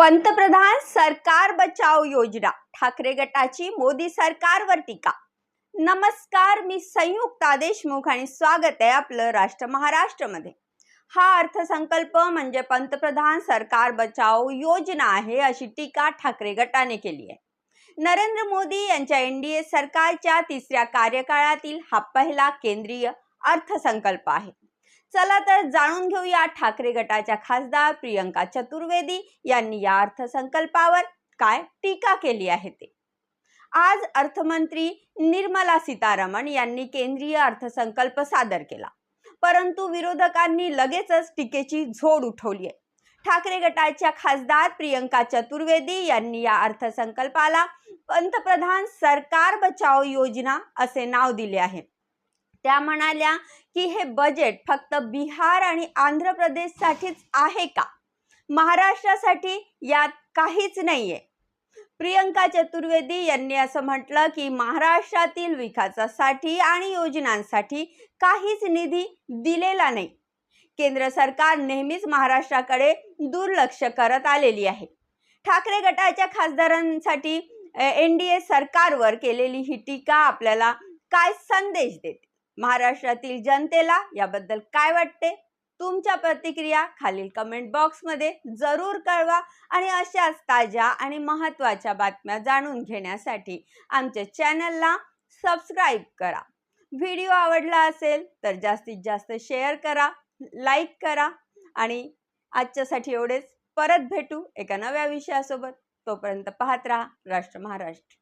पंतप्रधान सरकार बचाव योजना. ठाकरे गटाची मोदी सरकारवर टीका. नमस्कार मी संयुक्ता देशमुख आणि स्वागत आहे आपलं राष्ट्र महाराष्ट्रमध्ये. हा अर्थसंकल्प म्हणजे पंतप्रधान सरकार बचाव योजना आहे अशी टीका ठाकरे गटाने केली आहे. नरेंद्र मोदी यांच्या एनडीए सरकारच्या तिसऱ्या कार्यकाळातील हा पहिला केंद्रीय अर्थसंकल्प आहे. चला तर जाणून घेऊया ठाकरे गटाच्या खासदार प्रियंका चतुर्वेदी यांनी या अर्थसंकल्पावर काय टीका केली आहे ते. आज अर्थमंत्री निर्मला सीतारामन यांनी केंद्रीय अर्थसंकल्प सादर केला. परंतु विरोधकांनी लगेचच टीकेची झोड उठवली आहे. ठाकरे गटाच्या खासदार प्रियंका चतुर्वेदी यांनी या अर्थसंकल्पाला पंतप्रधान सरकार बचाव योजना असे नाव दिले आहे. त्या म्हणाल्या की हे बजेट फक्त बिहार आणि आंध्र प्रदेशसाठीच आहे का? महाराष्ट्रासाठी यात काहीच नाही आहे प्रियंका चतुर्वेदी यांनी असं म्हटलं की महाराष्ट्रातील विकासासाठी आणि योजनांसाठी काहीच निधी दिलेला नाही. केंद्र सरकार नेहमीच महाराष्ट्राकडे दुर्लक्ष करत आलेली आहे. ठाकरे गटाच्या खासदारांसाठी एन डी ए सरकारवर केलेली ही टीका आपल्याला काय संदेश देते? महाराष्ट्रातील जनतेला याबद्दल काय वाटते? तुमच्या प्रतिक्रिया खालील कमेंट बॉक्समध्ये जरूर कळवा आणि अशाच ताज्या आणि महत्त्वाच्या बातम्या जाणून घेण्यासाठी आमच्या चॅनलला सबस्क्राईब करा. व्हिडिओ आवडला असेल तर जास्तीत जास्त शेअर करा लाईक करा आणि आजच्यासाठी एवढेच. परत भेटू एका नव्या विषयासोबत. तोपर्यंत पाहत राहा राष्ट्र महाराष्ट्र.